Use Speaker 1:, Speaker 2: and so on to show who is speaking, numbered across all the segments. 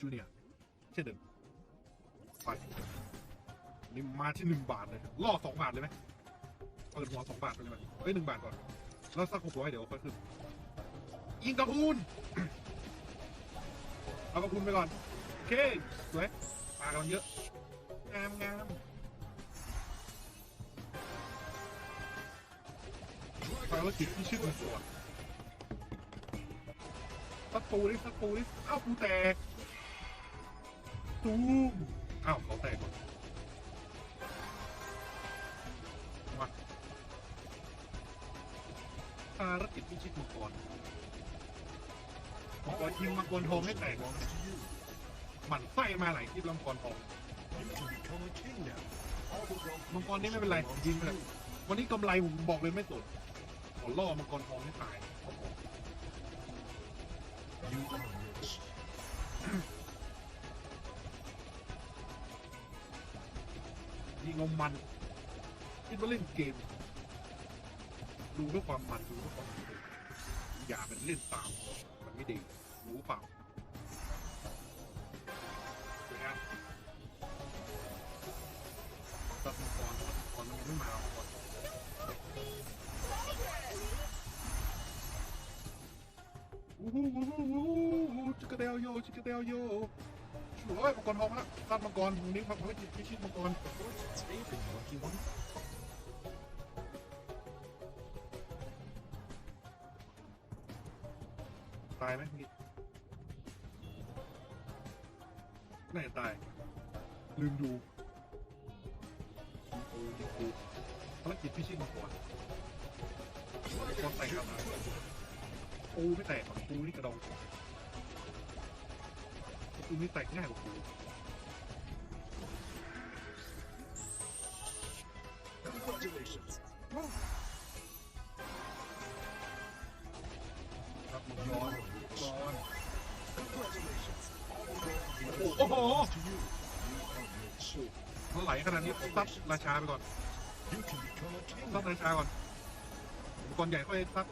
Speaker 1: จูเนียร์เช่นเดิมไปนี่มาที่หนึ่งบาทเลยล่อสองบาทเลยไหมเปิดหัวสองบาทไปเลยไหมเอ้ยหนึ่งบาทก่อน แล้วสักหกร้อยเดี๋ยวค่อยขึ้นยิงกระพูนเอากระพูนไปก่อนโอเคสวยปลากันเยอะงามงามภารกิจที่ชื่อมันสวนสักปูดิสักปูดิอ้าปูแตก ตูมอ้าวเขาแตกหมดมาภารกิจพิชิตมังกรมังกรยิงมังกรทองให้แตกหมั่นไส้มาหลายคลิปแล้วมังกรทองมังกรนี่ไม่เป็นไรยิง
Speaker 2: to
Speaker 1: ไปเลยวันนี้กำไรผมบอกเลยไม่สนขอล่อมังกรทองให้ตาย ริงเอามันคิดว่าเล่นเกม ดูเพื่อความมันดูเพื่อความอย่าเป็นเล่นตามมันไม่ดีรู้เปล่าสวยงามตัดมังกรตัดมังกรมันยังไม่มามังกรอู้หูอู้หูอู้หูจิกกระเดลโยจิกกระเดลโย ช่วยมังกรทองละตัดมังกรตรงนี้ภารกิจพิชิตมังกรตายไหมพี่ไม่ตาย ลืมดูโอ้ยดูภารกิจพิชิตมังกรมังกรแตกกลับมาปูไม่แตกหรอกปูนี่กระดอง กูมีแตกง่ายกว่า
Speaker 2: กู
Speaker 1: ครับย้อนย้อน
Speaker 2: โอ้โห
Speaker 1: มันไหลขนาดนี้ซัดราชาไปก่อนซัดราชาก่อนอุปกรณ์ใหญ่ค่อยซัด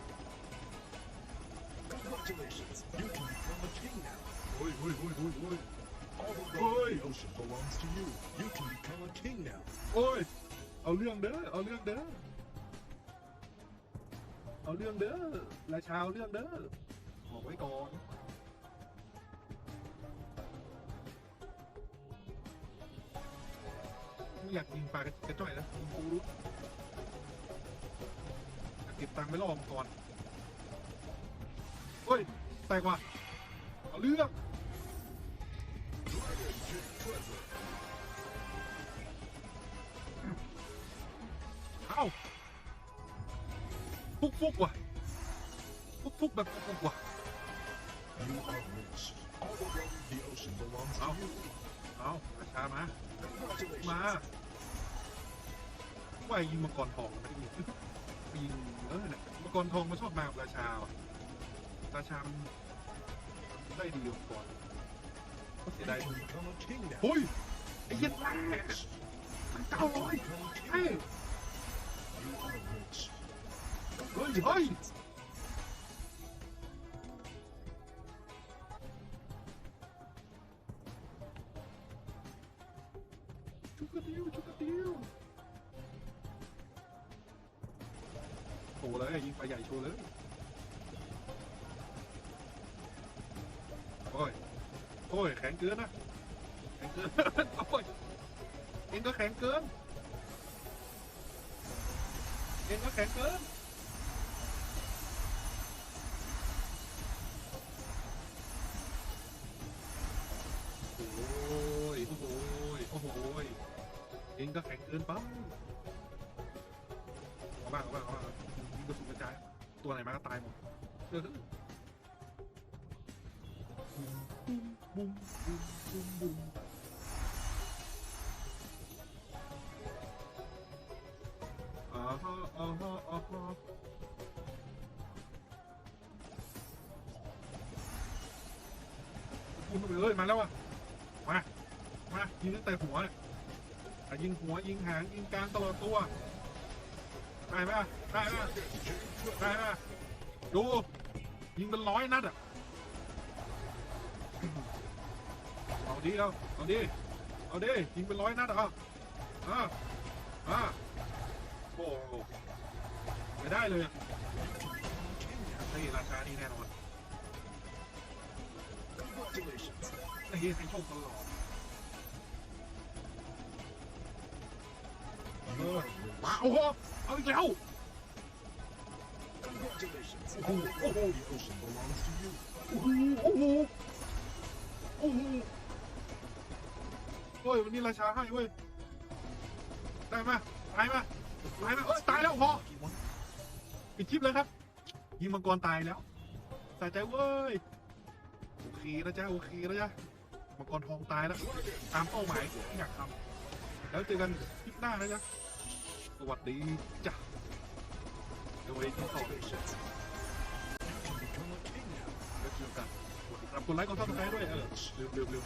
Speaker 2: Congratulations. You can become a king now.
Speaker 1: โอ้ยโอ้ยโอ้ยโอ้ยโอ้ย
Speaker 2: All the
Speaker 1: Oi.
Speaker 2: ocean belongs to you. You can become a king now.
Speaker 1: โอ้ย เอาเรื่องเด้อ เอาเรื่องเด้อ เอาเรื่องเด้อ ราชาเอาเรื่องเด้อ บอกไว้ก่อน ไม่อยากยิงปลากระจ้อยนะยิงปูรู้เก็บตังค์ไปล่อมงก่อนเฮ้ย แตกว่ะเอาเรื่อง ฟุกฟุกว่ะฟุกฟุกแบบฟุกฟุกว่ะ
Speaker 2: You are rich. All the wealth of the ocean belongs to
Speaker 1: Ow.
Speaker 2: you.
Speaker 1: เอาราชามา มาว่ายิงมังกรทองไม่ได้ยิงไปยิงเออเนี่ยมังกรทองมันชอบมากับราชาว่ะราชามันได้ดีกว่ามังกรก็เสียดายเฮ้ยไอ้เหี้ยันแม่มันเก้าร้อยเฮ้ย ฮ้ยเฮ้ยชุกกระดิวชุกกระดิวโชว์เลยยิงไปใหญ่โชว์เลยโอ้ยโอ้ยแข็งเกินนะแข็งเกินโอ้ยเองก็แข็งเกินเองก็แข็งเกิน งก็แข็งเกินไปเอาบ้างเอาบ้างเอาบ้างยิงกระสุนกระจาย ตัวไหนมาก็ตายหมดเออบุ้มบุ้มบุ้มบุ้มบุ้มอาฮะอ่าฮะอ่าฮะคุณไปเลยมาแล้วอะ มา มายิงตั้งแต่หัวเนี่ย ยิงหัวยิงหางยิงกลางตลอดตัวได้ไหมได้ไหมได้ไหมดูยิงเป็นร้อยนัดอะดิเอาเอาดิเอาดิยิงเป็นร้อยนัดเหรออ่าอ่าโอ้ไม่ได้เลยราชานี่แน่นอนไอ้เฮ้ยให้โชคตลอด โอ้โหเอาอีกแล้ว
Speaker 2: Congratulations.
Speaker 1: Oh, oh, oh.
Speaker 2: The ocean belongs to you.
Speaker 1: โอ้โหโอ้โหโอ้โหเฮ้ยวันนี้ราชาให้เว้ยได้ไหมตายไหมตายไหมเอ้ยตายแล้วพอปิดคลิปเลยครับ ยิงมังกรตายแล้วสะใจเว้ยโอเคนะจ๊ะโอเคนะจ๊ะมังกรทองตายแล้วตามเป้าหมายที่อยากทำแล้วเจอกันคลิปหน้านะจ๊ะ สวัสดีจ้ะเดี๋ยวไว้ที่ต่อไป
Speaker 2: Congratulations. You can become a king now.
Speaker 1: แล้วเจอกันกดติดตามกดไลค์กดซับสไครต์ด้วยเออลืมลืมลืม